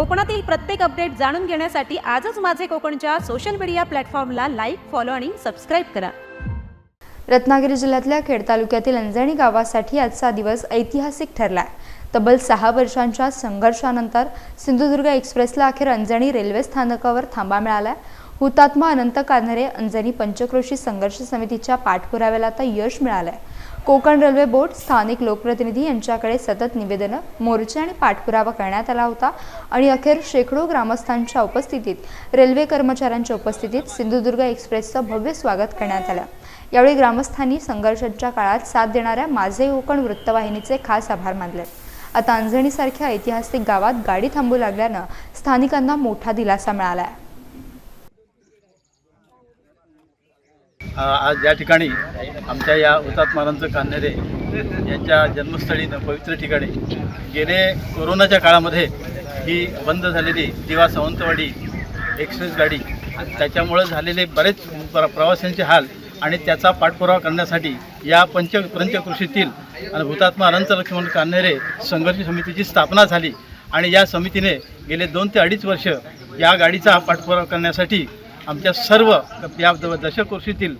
कोकणातील प्रत्येक अपडेट जाणून घेण्यासाठी आजच माझे कोकणच्या सोशल मीडिया प्लॅटफॉर्मला लाईक फॉलो आणि सबस्क्राईब करा. रत्नागिरी जिल्ह्यातल्या खेड तालुक्यातील अंजणी गावासाठी आजचा दिवस ऐतिहासिक ठरला आहे तब्बल सहा वर्षांच्या संघर्षानंतर सिंधुदुर्ग एक्सप्रेसला अखेर अंजणी रेल्वे स्थानकावर थांबा मिळाला हुतात्मा अनंत कान्हरे अंजणी पंचक्रोशी संघर्ष समितीच्या पाठपुराव्याला आता यश मिळालं आहे कोकण रेल्वे बोर्ड स्थानिक लोकप्रतिनिधी यांच्याकडे सतत निवेदनं मोर्चे आणि पाठपुरावा करण्यात आला होता आणि अखेर शेकडो ग्रामस्थांच्या उपस्थितीत रेल्वे कर्मचाऱ्यांच्या उपस्थितीत सिंधुदुर्ग एक्सप्रेसचं भव्य स्वागत करण्यात आलं. यावेळी ग्रामस्थांनी संघर्षाच्या काळात साथ देणाऱ्या माझे कोकण वृत्तवाहिनीचे खास आभार मानले. आता अंजणीसारख्या ऐतिहासिक गावात गाडी थांबू लागल्यानं स्थानिकांना मोठा दिलासा मिळाला आहे आज या ठिकाणी आमच्या या हुतात्मारांचं कान्हेरे यांच्या जन्मस्थळी पवित्र ठिकाणी गेले कोरोनाच्या काळामध्ये ही बंद झालेली दिवा सावंतवाडी एक्सप्रेस गाडी त्याच्यामुळं झालेले बरेच प्र प्रवाशांचे हाल आणि त्याचा पाठपुरावा करण्यासाठी या पंच पंचकृषीतील आणि हुतात्मा अनंत लक्ष्मण कान्हेरे संघर्ष समितीची स्थापना झाली आणि या समितीने गेले दोन ते अडीच वर्ष या गाडीचा पाठपुरावा करण्यासाठी आमच्या सर्व या द- दशकृषीतील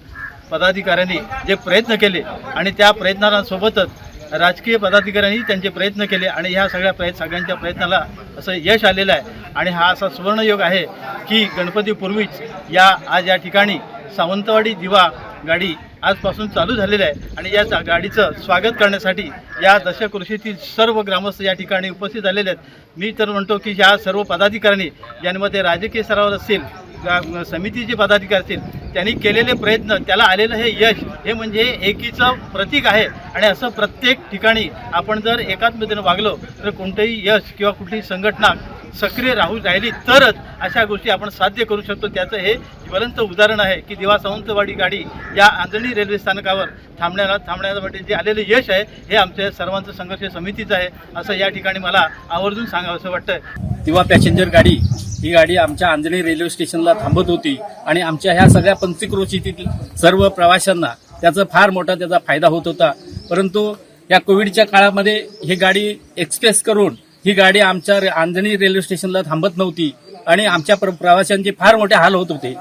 पदाधिकाऱ्यांनी जे प्रयत्न केले आणि त्या प्रयत्नांसोबतच राजकीय पदाधिकाऱ्यांनी त्यांचे प्रयत्न केले आणि ह्या सगळ्या प्रयत् सगळ्यांच्या प्रयत्नाला असं यश आलेलं आहे. आणि हा असा सुवर्णयोग आहे की गणपतीपूर्वीच या आज या ठिकाणी सावंतवाडी दिवा गाडी आजपासून चालू झालेलं आहे आणि या गाडीचं स्वागत करण्यासाठी या दशकृषीतील सर्व ग्रामस्थ या ठिकाणी उपस्थित झालेले आहेत. मी तर म्हणतो की या सर्व पदाधिकाऱ्यांनी ज्यांमध्ये राजकीय स्तरावर असतील समितीचे पदाधिकारी असतील त्यांनी केलेले प्रयत्न त्याला आलेलं हे यश हे म्हणजे एकीचं प्रतीक आहे. आणि असं प्रत्येक ठिकाणी आपण जर एकात्मतेनं वागलो तर कोणतंही यश किंवा कुठलीही संघटना सक्रिय राहू राहिली तरच अशा गोष्टी आपण साध्य करू शकतो. त्याचं हे ज्वलंत उदाहरण आहे की दिवा सावंतवाडी गाडी या आंजणी रेल्वे स्थानकावर थांबण्याला थांबण्यासाठी जे आलेलं यश आहे हे आमच्या सर्वांचं संघर्ष समितीचं आहे. असं या ठिकाणी मला आवर्जून सांगावं असं वाटतं दिवा पॅसेंजर गाडी ही गाडी आमच्या आंजणी रेल्वे स्टेशनला थांबत होती आणि आमच्या ह्या सगळ्या पंचक्रोशीतील सर्व प्रवाशांना त्याचा फार मोठा त्याचा फायदा होत होता. परंतु या कोविडच्या काळामध्ये ही गाडी एक्सप्रेस करून ही गाडी आमच्या रे- आंजणी रेल्वे स्टेशनला थांबत नव्हती आणि आमच्या प्र- प्रवाशांचे फार मोठे हाल होत होते.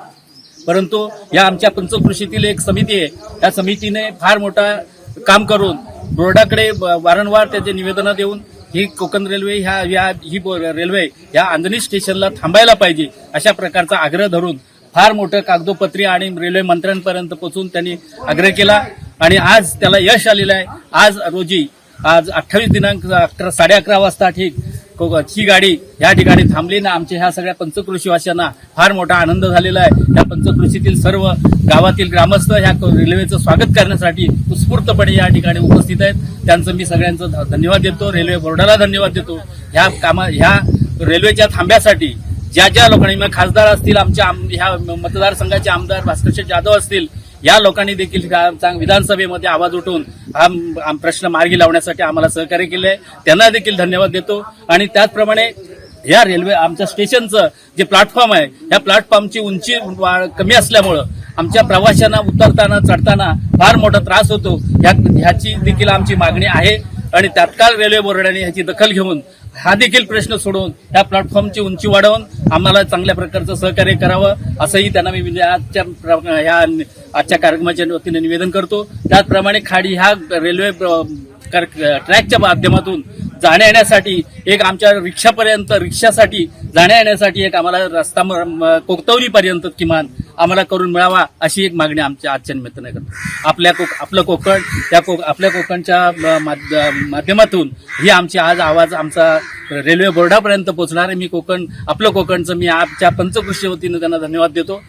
परंतु या आमच्या पंचकृषीतील एक समिती आहे. या समितीने फार मोठा काम करून बोर्डाकडे वारंवार त्याचे निवेदनं देऊन ही कोकण रेल्वे ह्या या ही रेल्वे या आंजणी स्टेशनला थांबायला पाहिजे अशा प्रकारचा आग्रह धरून फार मोठं कागदोपत्री आणि रेल्वे मंत्र्यांपर्यंत पोहोचून त्यांनी आग्रह केला. आणि आज त्याला यश आलेलं आहे. आज रोजी आज अठ्ठावीस दिनांक अकरा साडे अकरा वाजता ठीक को- ही गाडी या ठिकाणी थांबली ना. आमच्या ह्या सगळ्या पंचकृषीवासियांना फार मोठा आनंद झालेला आहे. या पंचकृषीतील सर्व गावातील ग्रामस्थ ह्या क- रेल्वेचं स्वागत करण्यासाठी उत्स्फूर्तपणे या ठिकाणी उपस्थित आहेत. त्यांचं मी सगळ्यांचं धन्यवाद देतो. रेल्वे बोर्डाला धन्यवाद देतो. ह्या कामा ह्या रेल्वेच्या थांब्यासाठी ज्या ज्या लोकांनी मग खासदार असतील आमच्या आम- ह्या मतदारसंघाचे आमदार भास्करशेठ जाधव असतील या लोकांनी देखील चांग- विधानसभेमध्ये आवाज उठवून हा आम- प्रश्न मार्गी लावण्यासाठी आम्हाला सहकार्य केले आहे त्यांना देखील धन्यवाद देतो. आणि त्याचप्रमाणे या रेल्वे आमच्या स्टेशनचं जे प्लॅटफॉर्म आहे या प्लॅटफॉर्मची उंची वा- कमी असल्यामुळं आमच्या प्रवाशांना उतरताना चढताना फार मोठा त्रास होतो. ह्याची देखील आमची मागणी आहे. आणि तात्काळ रेल्वे बोर्डाने ह्याची दखल घेऊन हा देखील प्रश्न सोडवून या प्लॅटफॉर्मची उंची वाढवून आम्हाला चांगल्या प्रकारचं सहकार्य करावं असंही त्यांना मी आजच्या प्र- ह्या आजच्या कार्यक्रमाच्या वतीने निवेदन करतो. त्याचप्रमाणे खाडी ह्या रेल्वे ट्रॅकच्या माध्यमातून जाण्या येण्यासाठी एक आमच्या रिक्षापर्यंत रिक्षासाठी जाण्या येण्यासाठी एक आम्हाला रस्ता कोकतवलीपर्यंत किमान आम्हाला करून मिळावा अशी एक मागणी आमच्या आजच्या निमित्ताने करतो. आपल्या कोक आपलं कोकण त्या कोक आपल्या कोकणच्या माध्यमातून ही आमची आज आवाज आमचा रेल्वे बोर्डापर्यंत पोहोचणार आहे. मी कोकण आपलं कोकणचं मी आजच्या पंचकृषी वतीनं त्यांना धन्यवाद देतो.